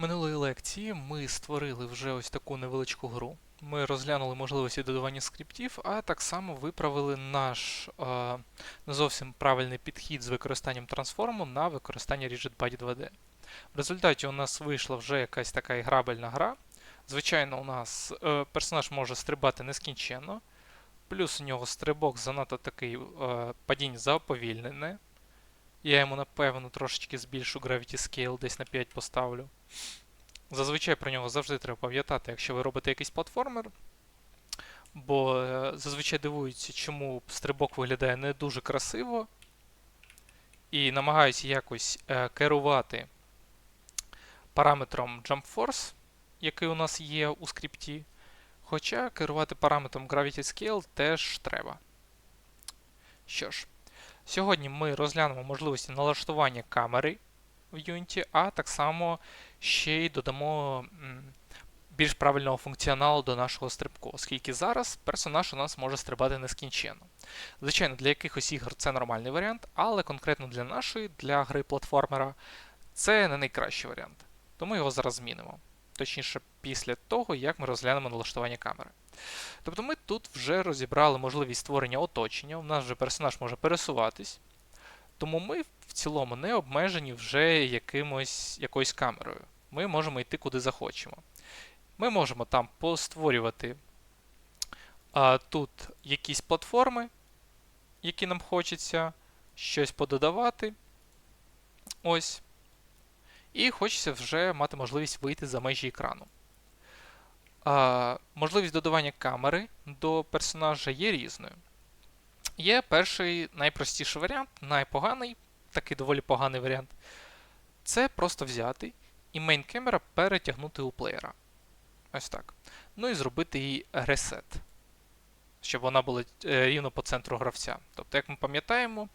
Минулої лекції ми створили вже ось таку невеличку гру. Ми розглянули можливості додавання скриптів, а так само виправили наш е, не зовсім правильний підхід з використанням трансформу на використання RigidBody 2D. В результаті у нас вийшла вже якась така іграбельна гра. Звичайно, у нас е, персонаж може стрибати нескінченно, плюс у нього стрибок занадто такий е, падіння заповільнене. Я йому, напевно, трошечки збільшу Gravity Scale, десь на 5 поставлю. Зазвичай про нього завжди треба пам'ятати, якщо ви робите якийсь платформер. Бо е, зазвичай дивуються, чому стрибок виглядає не дуже красиво. І намагаюся якось е, керувати параметром Jump Force, який у нас є у скрипті. Хоча керувати параметром Gravity Scale теж треба. Що ж, сьогодні ми розглянемо можливості налаштування камери в Unity, а так само ще й додамо більш правильного функціоналу до нашого стрибку, оскільки зараз персонаж у нас може стрибати нескінченно. Звичайно, для якихось ігор це нормальний варіант, але конкретно для нашої, для гри платформера, це не найкращий варіант. Тому його зараз змінимо. Точніше, після того, як ми розглянемо налаштування камери. Тобто ми тут вже розібрали можливість створення оточення, у нас вже персонаж може пересуватись, тому ми в цілому не обмежені вже якимось, якоюсь камерою. Ми можемо йти куди захочемо. Ми можемо там постворювати а, тут якісь платформи, які нам хочеться, щось пододавати. Ось. І хочеться вже мати можливість вийти за межі екрану. Можливість додавання камери до персонажа є різною. Є перший найпростіший варіант, найпоганий, такий доволі поганий варіант. Це просто взяти і мейн-камера перетягнути у плеєра. Ось так. Ну і зробити їй ресет, щоб вона була е, рівно по центру гравця. Тобто, як ми пам'ятаємо,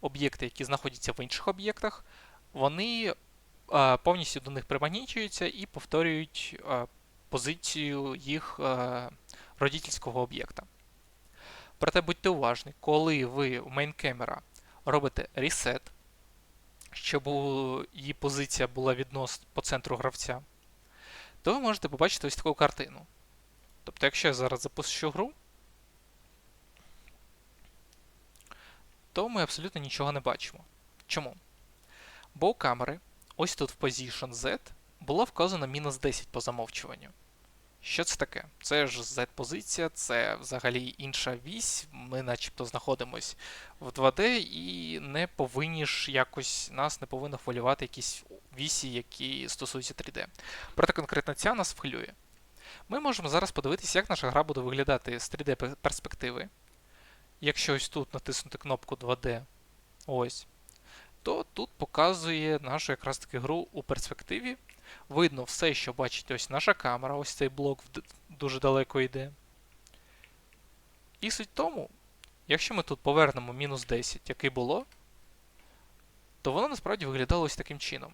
об'єкти, які знаходяться в інших об'єктах, вони е, повністю до них примагнічуються і повторюють е, позицію їх е, родительського об'єкта. Проте будьте уважні, коли ви в мейн-камера робите reset, щоб її позиція була відносно по центру гравця, то ви можете побачити ось таку картину. Тобто, якщо я зараз запущу гру, то ми абсолютно нічого не бачимо. Чому? Бо у камери, ось тут в Position Z, було вказано мінус 10 по замовчуванню. Що це таке? Це ж Z-позиція, це взагалі інша вісь. Ми начебто знаходимось в 2D і не повинні ж якось нас не повинно хвилювати якісь вісі, які стосуються 3D. Проте конкретно ця нас хвилює. Ми можемо зараз подивитися, як наша гра буде виглядати з 3D-перспективи. Якщо ось тут натиснути кнопку 2D, ось, то тут показує нашу якраз таки гру у перспективі. Видно все, що бачить ось наша камера, ось цей блок дуже далеко йде. І суть тому, якщо ми тут повернемо мінус 10, який було, то воно насправді виглядало ось таким чином.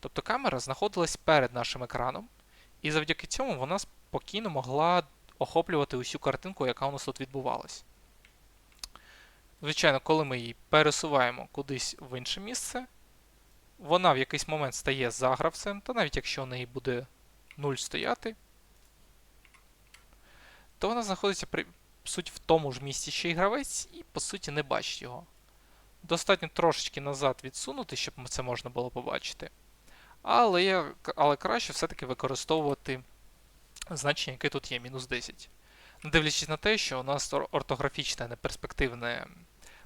Тобто камера знаходилась перед нашим екраном, і завдяки цьому вона спокійно могла охоплювати усю картинку, яка у нас тут відбувалась. Звичайно, коли ми її пересуваємо кудись в інше місце, вона в якийсь момент стає за гравцем, та навіть якщо у неї буде 0 стояти, то вона знаходиться при суть в тому ж місці, що і гравець, і по суті не бачить його. Достатньо трошечки назад відсунути, щоб це можна було побачити. Але але краще все-таки використовувати значення, яке тут є, мінус 10. Не дивлячись на те, що у нас ортографічне, неперспективне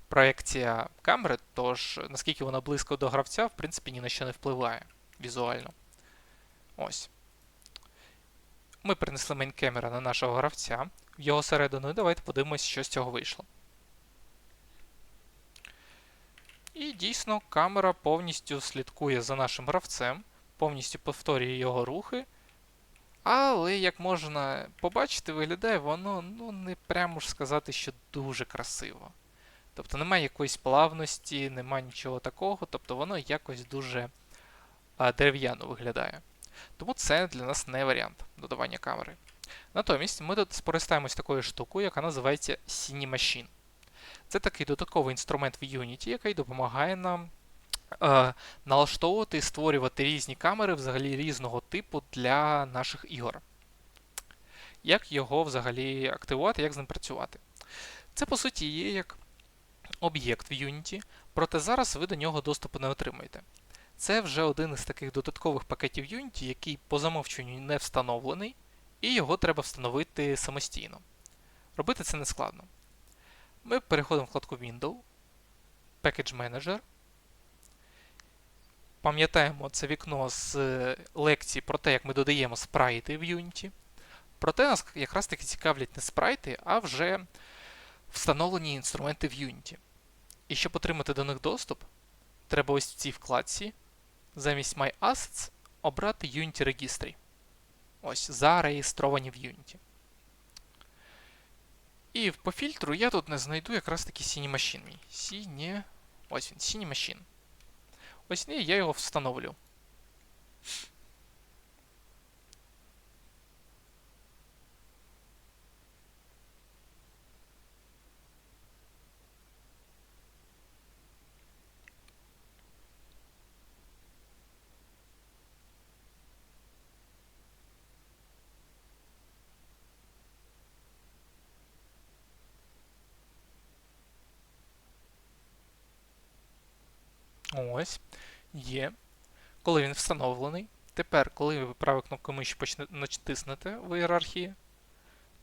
проекція камери, тож наскільки вона близько до гравця, в принципі, ні на що не впливає візуально. Ось. Ми принесли мейнкамера на нашого гравця в його середину, і давайте подивимось, що з цього вийшло. І дійсно камера повністю слідкує за нашим гравцем, повністю повторює його рухи. Але, як можна побачити, виглядає воно, ну, не прямо ж сказати, що дуже красиво. Тобто немає якоїсь плавності, немає нічого такого, тобто воно якось дуже дерев'яно виглядає. Тому це для нас не варіант додавання камери. Натомість ми тут скористаємось такою штукою, яка називається Cinemachine. Це такий додатковий інструмент в Unity, який допомагає нам е, налаштовувати і створювати різні камери взагалі різного типу для наших ігор. Як його взагалі активувати, як з ним працювати? Це, по суті, є як об'єкт в Unity, проте зараз ви до нього доступу не отримуєте. Це вже один із таких додаткових пакетів Unity, який по замовчуванню не встановлений, і його треба встановити самостійно. Робити це не складно. Ми переходимо в вкладку Window, Package Manager. Пам'ятаємо це вікно з лекції про те, як ми додаємо спрайти в Unity. Проте нас якраз таки цікавлять не спрайти, а вже встановлені інструменти в Unity. І щоб отримати до них доступ, треба ось в цій вкладці замість My Assets обрати Unity Registry. Ось, зареєстровані в Unity. І по фільтру я тут не знайду якраз таки Cine Machine. Cine... Ось він, Cine Machine. Ось не, я його встановлю. Ось. Є. Коли він встановлений. Тепер, коли ви правою кнопкою миші натиснете в ієрархії,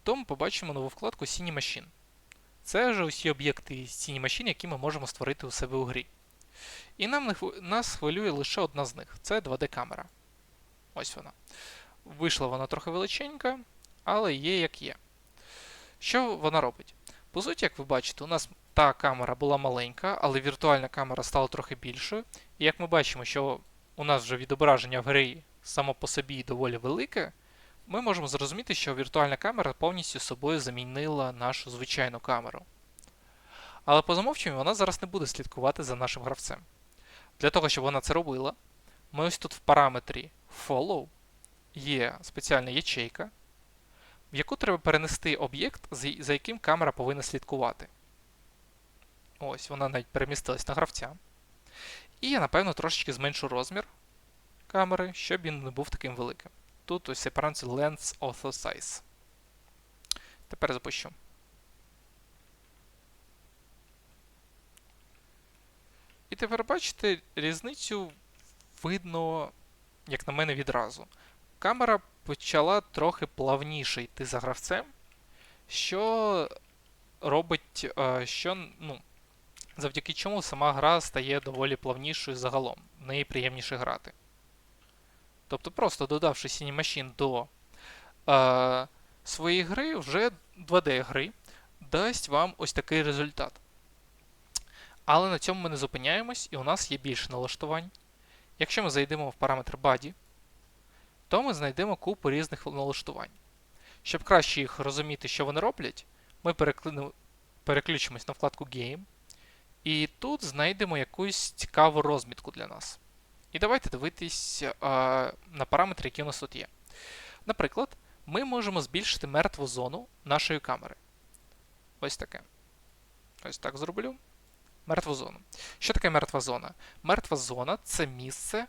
то ми побачимо нову вкладку Cine Machine. Це вже усі об'єкти Cine Machine, які ми можемо створити у себе у грі. І нам нас хвилює лише одна з них це 2D-камера. Ось вона. Вийшла вона трохи величенька, але є як є. Що вона робить? По суті, як ви бачите, у нас та камера була маленька, але віртуальна камера стала трохи більшою. І як ми бачимо, що у нас вже відображення в грі само по собі доволі велике, ми можемо зрозуміти, що віртуальна камера повністю собою замінила нашу звичайну камеру. Але по замовченню вона зараз не буде слідкувати за нашим гравцем. Для того, щоб вона це робила, ми ось тут в параметрі Follow є спеціальна ячейка, в яку треба перенести об'єкт, за яким камера повинна слідкувати. Ось, вона навіть перемістилась на гравця. І я, напевно, трошечки зменшу розмір камери, щоб він не був таким великим. Тут ось параметр Lens Auto Size. Тепер запущу. І тепер бачите, різницю видно, як на мене, відразу. Камера почала трохи плавніше йти за гравцем, що робить, е, що, ну, завдяки чому сама гра стає доволі плавнішою загалом, в неї приємніше грати. Тобто, просто додавши Cine Machine до е, своєї гри, вже 2D-гри дасть вам ось такий результат. Але на цьому ми не зупиняємось, і у нас є більше налаштувань. Якщо ми зайдемо в параметр Body, то ми знайдемо купу різних налаштувань. Щоб краще їх розуміти, що вони роблять, ми переключимось на вкладку Game. І тут знайдемо якусь цікаву розмітку для нас. І давайте дивитись а, на параметри, які у нас тут є. Наприклад, ми можемо збільшити мертву зону нашої камери. Ось таке. Ось так зроблю. Мертву зону. Що таке мертва зона? Мертва зона це місце,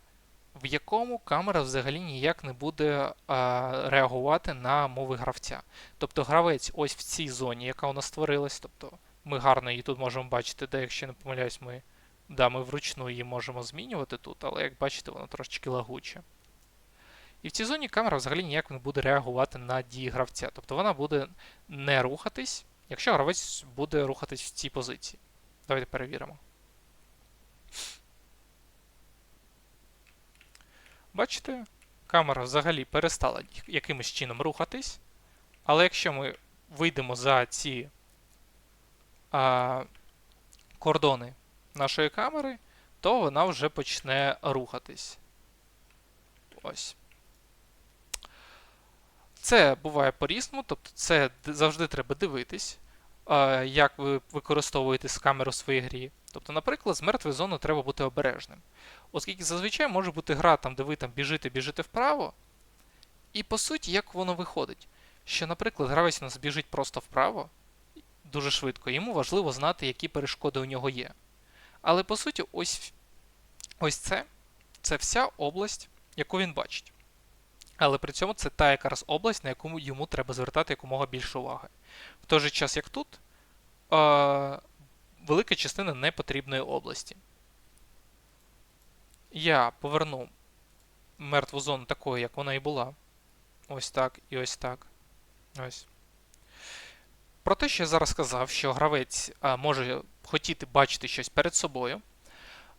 в якому камера взагалі ніяк не буде а, реагувати на мови гравця. Тобто гравець ось в цій зоні, яка у нас створилась, тобто ми гарно її тут можемо бачити, де, якщо не помиляюсь, ми да, ми вручну її можемо змінювати тут, але як бачите, вона трошечки лагуча. І в цій зоні камера взагалі ніяк не буде реагувати на дії гравця. Тобто вона буде не рухатись, якщо гравець буде рухатись в цій позиції. Давайте перевіримо. Бачите, камера взагалі перестала якимось чином рухатись. Але якщо ми вийдемо за ці а, кордони нашої камери, то вона вже почне рухатись. Ось. Це буває по-різному, тобто це завжди треба дивитись, як ви використовуєте камеру в своїй грі. Тобто, наприклад, з мертвою зоною треба бути обережним. Оскільки зазвичай може бути гра, там, де ви там біжите, біжите вправо. І по суті, як воно виходить? Що, наприклад, гравець у нас біжить просто вправо дуже швидко, йому важливо знати, які перешкоди у нього є. Але по суті, ось ось це це вся область, яку він бачить. Але при цьому це та якраз область, на яку йому треба звертати якомога більше уваги. В той же час, як тут, е- велика частина непотрібної області. Я поверну мертву зону такою, як вона і була. Ось так і ось так. Ось. Про те, що я зараз сказав, що гравець а, може хотіти бачити щось перед собою,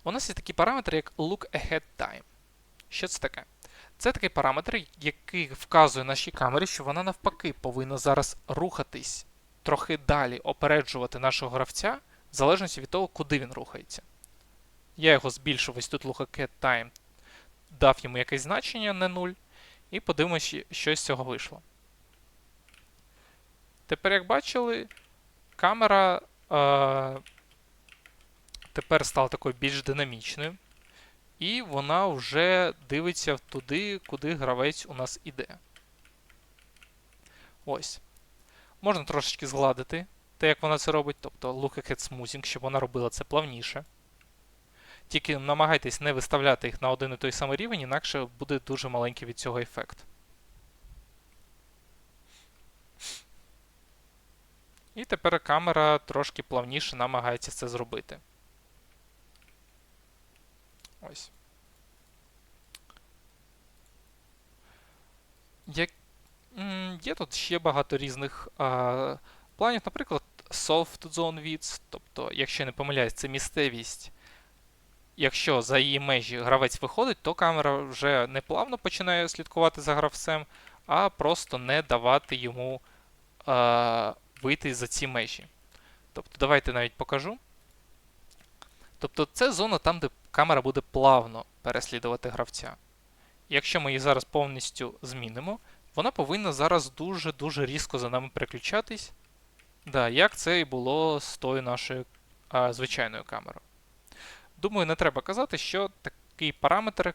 у нас є такі параметри, як Look Ahead Time. Що це таке? Це такий параметр, який вказує нашій камері, що вона навпаки повинна зараз рухатись трохи далі, опереджувати нашого гравця, в залежності від того, куди він рухається. Я його збільшив ось тут Look Ahead Time, дав йому якесь значення, не 0, і подивимося, що з цього вийшло. Тепер, як бачили, камера е, тепер стала такою більш динамічною. І вона вже дивиться туди, куди гравець у нас іде. Ось. Можна трошечки згладити те, як вона це робить, тобто look ahead smoothing, щоб вона робила це плавніше. Тільки намагайтесь не виставляти їх на один і той самий рівень, інакше буде дуже маленький від цього ефект. І тепер камера трошки плавніше намагається це зробити. Ось. Як... Є тут ще багато різних а, планів, наприклад, Soft Zone Width, тобто, якщо я не помиляюсь, це місцевість. Якщо за її межі гравець виходить, то камера вже не плавно починає слідкувати за гравцем, а просто не давати йому а, вийти за ці межі. Тобто, давайте навіть покажу. Тобто, це зона там, де камера буде плавно переслідувати гравця. Якщо ми її зараз повністю змінимо, вона повинна зараз дуже-дуже різко за нами переключатись. Да, Як це і було з тою нашою а, звичайною камерою. Думаю, не треба казати, що такий параметр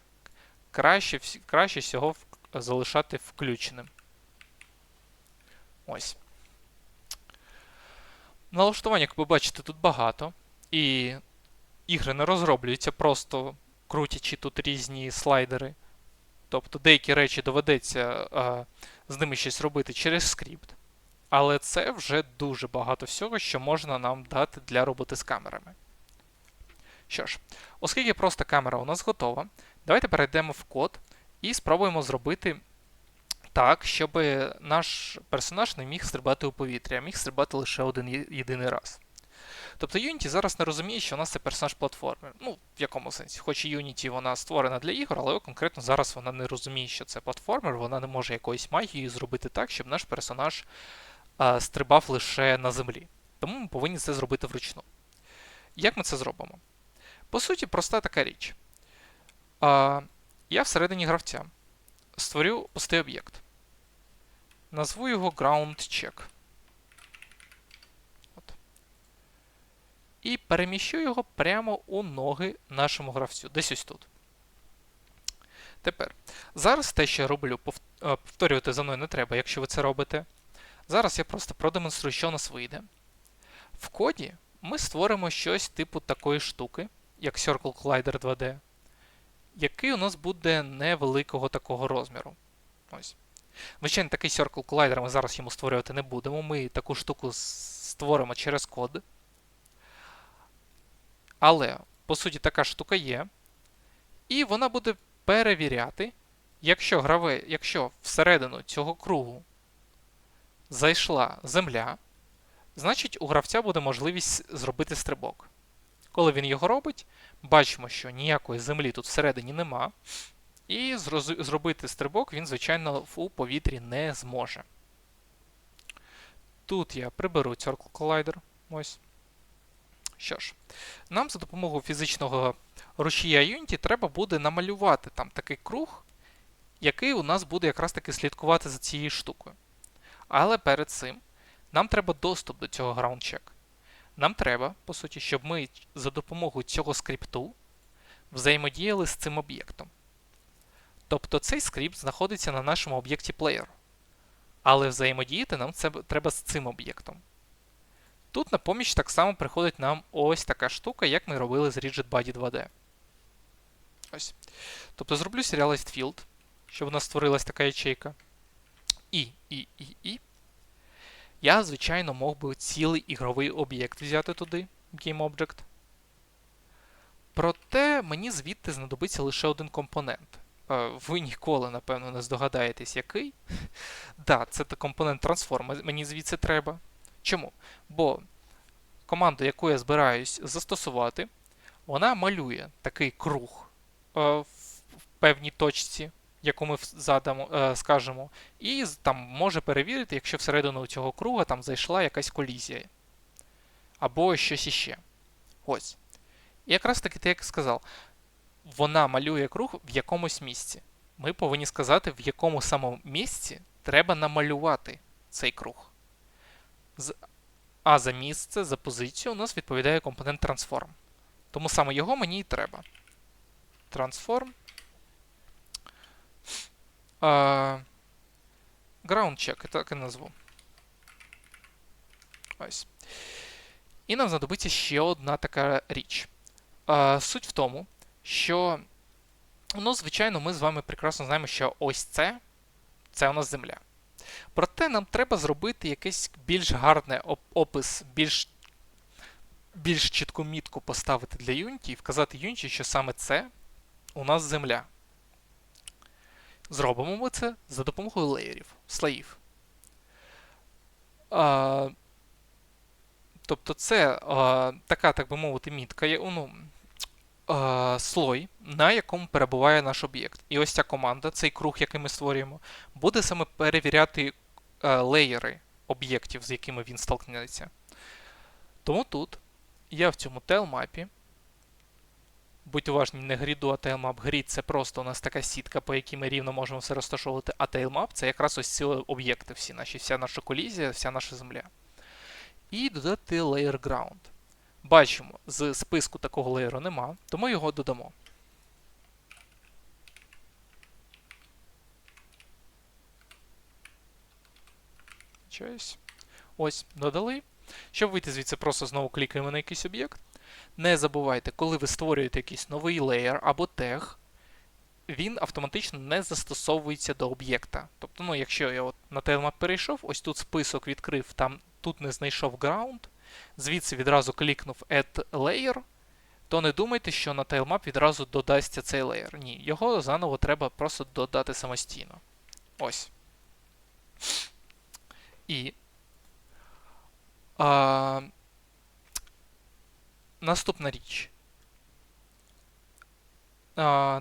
краще краще всього залишати включеним. Ось. Налаштування, як ви бачите, тут багато. І ігри не розроблюються, просто крутячи тут різні слайдери. Тобто деякі речі доведеться а, з ними щось робити через скрипт. Але це вже дуже багато всього, що можна нам дати для роботи з камерами. Що ж, оскільки просто камера у нас готова, давайте перейдемо в код і спробуємо зробити так, щоб наш персонаж не міг стрибати у повітря, а міг стрибати лише один єдиний раз. Тобто Unity зараз не розуміє, що у нас це персонаж платформи. Ну, в якому сенсі? Хоч і Unity вона створена для ігор, але конкретно зараз вона не розуміє, що це платформер, вона не може якоюсь магією зробити так, щоб наш персонаж а, стрибав лише на землі. Тому ми повинні це зробити вручну. Як ми це зробимо? По суті, проста така річ. А, Я всередині гравця створю пустий об'єкт. Назву його GroundCheck. і переміщу його прямо у ноги нашому гравцю. Десь ось тут. Тепер, зараз те, що я роблю, е, повторювати за мною не треба, якщо ви це робите. Зараз я просто продемонструю, що у нас вийде. В коді ми створимо щось типу такої штуки, як Circle Collider 2D, який у нас буде невеликого такого розміру. Ось. Звичайно, такий Circle Collider ми зараз йому створювати не будемо. Ми таку штуку створимо через код. Але, по суті, така штука є. І вона буде перевіряти, якщо граве, якщо всередину цього кругу зайшла земля, значить у гравця буде можливість зробити стрибок. Коли він його робить, бачимо, що ніякої землі тут всередині нема. І зробити стрибок він, звичайно, у повітрі не зможе. Тут я приберу Circle Collider. Ось. Що ж, нам за допомогою фізичного рушія Unity треба буде намалювати там такий круг, який у нас буде якраз таки слідкувати за цією штукою. Але перед цим нам треба доступ до цього GroundCheck. Нам треба, по суті, щоб ми за допомогою цього скрипту взаємодіяли з цим об'єктом. Тобто цей скрипт знаходиться на нашому об'єкті Player. Але взаємодіяти нам це треба з цим об'єктом. Тут на поміч так само приходить нам ось така штука, як ми робили з RigidBody 2D. Ось. Тобто зроблю Serialized Field, щоб у нас створилась така ячейка. І, і, і, і. Я, звичайно, мог би цілий ігровий об'єкт взяти туди, GameObject. Проте мені звідти знадобиться лише один компонент. Е, Ви ніколи, напевно, не здогадаєтесь, який. да, це компонент Transform, мені звідси треба. Чому? Бо команда, яку я збираюсь застосувати, вона малює такий круг е, в певній точці, яку ми задамо, е, скажемо, і там може перевірити, якщо всередину цього круга там зайшла якась колізія. Або щось іще. Ось. І якраз таки, ти як сказав, вона малює круг в якомусь місці. Ми повинні сказати, в якому самому місці треба намалювати цей круг. А за місце, за позицію у нас відповідає компонент Transform. Тому саме його мені і треба. Transform. Ground check, так і назву. Ось. І нам знадобиться ще одна така річ. Суть в тому, що, ну, звичайно, ми з вами прекрасно знаємо, що ось це це у нас земля. Проте нам треба зробити якийсь більш гарний опис, більш більш чітку мітку поставити для Unity і вказати Unity, що саме це у нас земля. Зробимо ми це за допомогою леєрів, слоїв. А, Тобто це а, така, так би мовити, мітка, ну, а, слой, на якому перебуває наш об'єкт. І ось ця команда, цей круг, який ми створюємо, буде саме перевіряти а, леєри об'єктів, з якими він столкнеться. Тому тут я в цьому tail-мапі Будь уважні, не гріду, а tailmap. Грід це просто у нас така сітка, по якій ми рівно можемо все розташовувати, а tailmap це якраз ось ці об'єкти, всі наші, вся наша колізія, вся наша земля. І додати layer ground. Бачимо, з списку такого леєру нема, тому його додамо. Ось, додали. Щоб вийти звідси, просто знову клікаємо на якийсь об'єкт. Не забувайте, коли ви створюєте якийсь новий леєр або тег, він автоматично не застосовується до об'єкта. Тобто, ну, якщо я от на TileMap перейшов, ось тут список відкрив, там тут не знайшов ground, звідси відразу клікнув Add Layer, то не думайте, що на TileMap відразу додасться цей леєр. Ні, його заново треба просто додати самостійно. Ось. І. А, Наступна річ. А,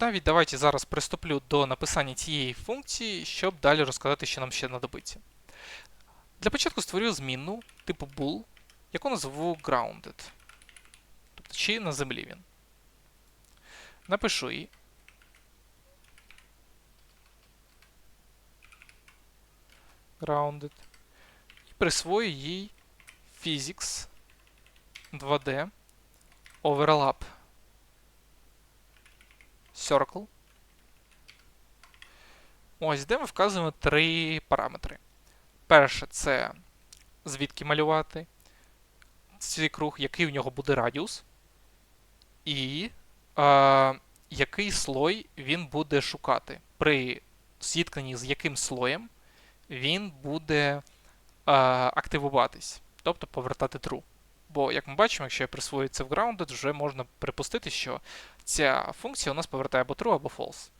Навіть давайте зараз приступлю до написання цієї функції, щоб далі розказати, що нам ще знадобиться. Для початку створю змінну типу bool, яку назву grounded. Тобто, чи на землі він. Напишу її. Grounded. І присвою їй physics 2D, Overlap, Circle. Ось, де ми вказуємо три параметри. Перше, це звідки малювати цей круг, який у нього буде радіус, і е, який слой він буде шукати. При зіткненні з яким слоєм він буде е, активуватись, тобто повертати true. Бо, як ми бачимо, якщо я присвою це в grounded, вже можна припустити, що ця функція у нас повертає або true, або false.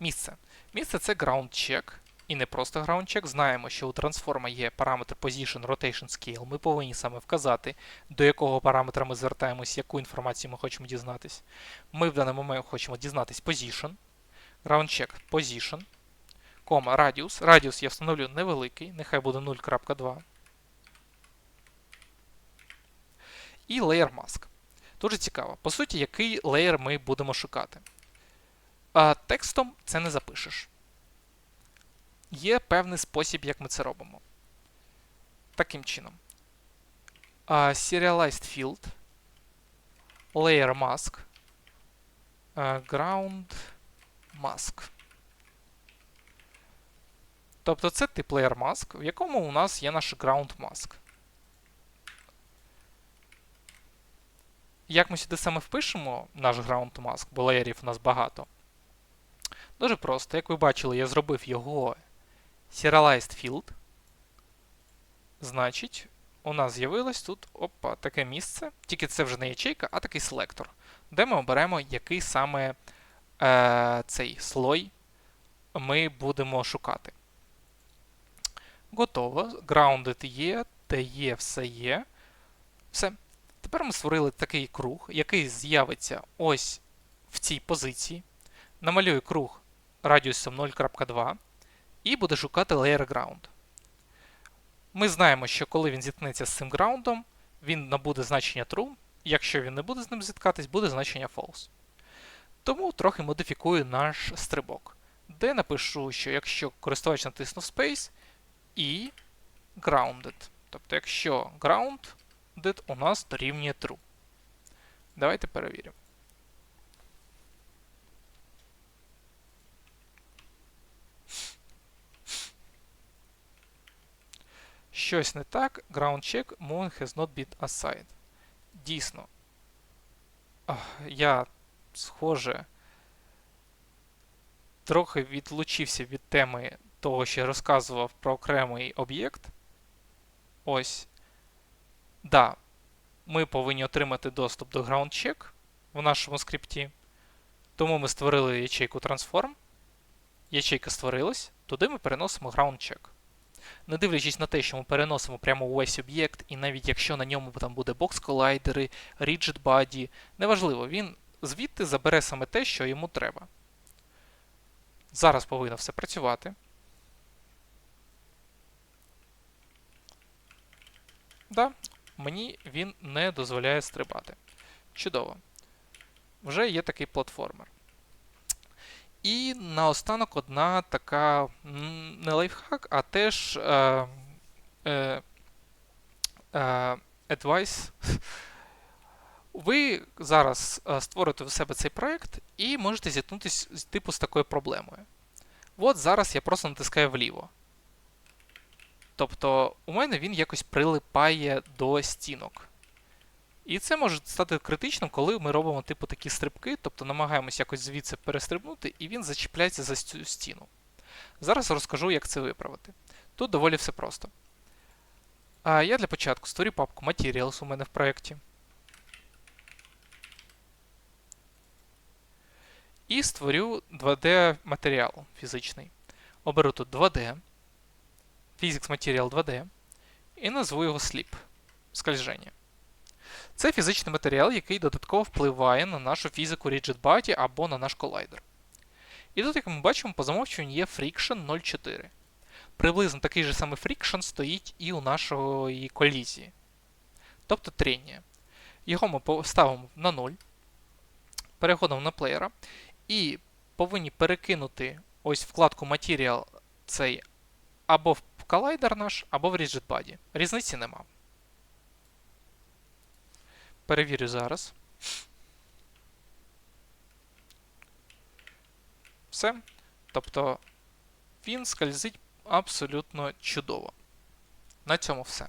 Місце. Місце це ground check. І не просто ground check. Знаємо, що у трансформа є параметр position, rotation, scale. Ми повинні саме вказати, до якого параметра ми звертаємось, яку інформацію ми хочемо дізнатись. Ми в даний момент хочемо дізнатись position. Ground check position. Кома, радіус. Радіус я встановлю невеликий, нехай буде 0.2. і Layer Mask. Дуже цікаво. По суті, який леєр ми будемо шукати. А, Текстом це не запишеш. Є певний спосіб, як ми це робимо. Таким чином. А, Serialized Field, Layer Mask, Ground Mask. Тобто це тип Layer Mask, в якому у нас є наш Ground Mask. Як ми сюди саме впишемо наш ground mask, бо леєрів у нас багато? Дуже просто. Як ви бачили, я зробив його serialized field. Значить, у нас з'явилось тут опа, таке місце. Тільки це вже не ячейка, а такий селектор, де ми оберемо, який саме е, цей слой ми будемо шукати. Готово. Grounded є, те є, все є. Все. Тепер ми створили такий круг, який з'явиться ось в цій позиції. Намалюю круг радіусом 0.2 і буде шукати layer ground. Ми знаємо, що коли він зіткнеться з цим граундом, він набуде значення true, якщо він не буде з ним зіткатись, буде значення false. Тому трохи модифікую наш стрибок, де напишу, що якщо користувач натиснув Space і grounded. Тобто, якщо grounded у нас дорівнює true. Давайте перевіримо. Щось не так. Ground check moving has not been assigned. Дійсно. Я, схоже, трохи відлучився від теми того, що я розказував про окремий об'єкт. Ось. Да, ми повинні отримати доступ до GroundCheck в нашому скрипті. Тому ми створили ячейку Transform. Ячейка створилась, туди ми переносимо GroundCheck. Не дивлячись на те, що ми переносимо прямо увесь об'єкт, і навіть якщо на ньому там буде бокс-колайдери, rigid body, неважливо, він звідти забере саме те, що йому треба. Зараз повинно все працювати. Да, мені він не дозволяє стрибати. Чудово. Вже є такий платформер. І наостанок одна така не лайфхак, а теж е, е, е, advice. Ви зараз е, створите у себе цей проєкт і можете зіткнутися типу з такою проблемою. От зараз я просто натискаю вліво. Тобто, у мене він якось прилипає до стінок. І це може стати критичним, коли ми робимо типу такі стрибки, тобто намагаємося якось звідси перестрибнути, і він зачіпляється за цю стіну. Зараз розкажу, як це виправити. Тут доволі все просто. А Я для початку створю папку Materials у мене в проєкті. І створю 2D матеріал фізичний. Оберу тут 2D, Physics Material 2D, і назву його Slip скольження. Це фізичний матеріал, який додатково впливає на нашу фізику Rigid Body або на наш колайдер. І тут, як ми бачимо, по замовчуванню є Friction 0,4. Приблизно такий же самий Friction стоїть і у нашої колізії. Тобто трення. Його ми ставимо на 0. Переходимо на плеєра. І повинні перекинути ось вкладку Material цей або в колайдер наш, або в Rigid Body. Різниці нема. Перевірю зараз. Все. Тобто він скользить абсолютно чудово. На цьому все.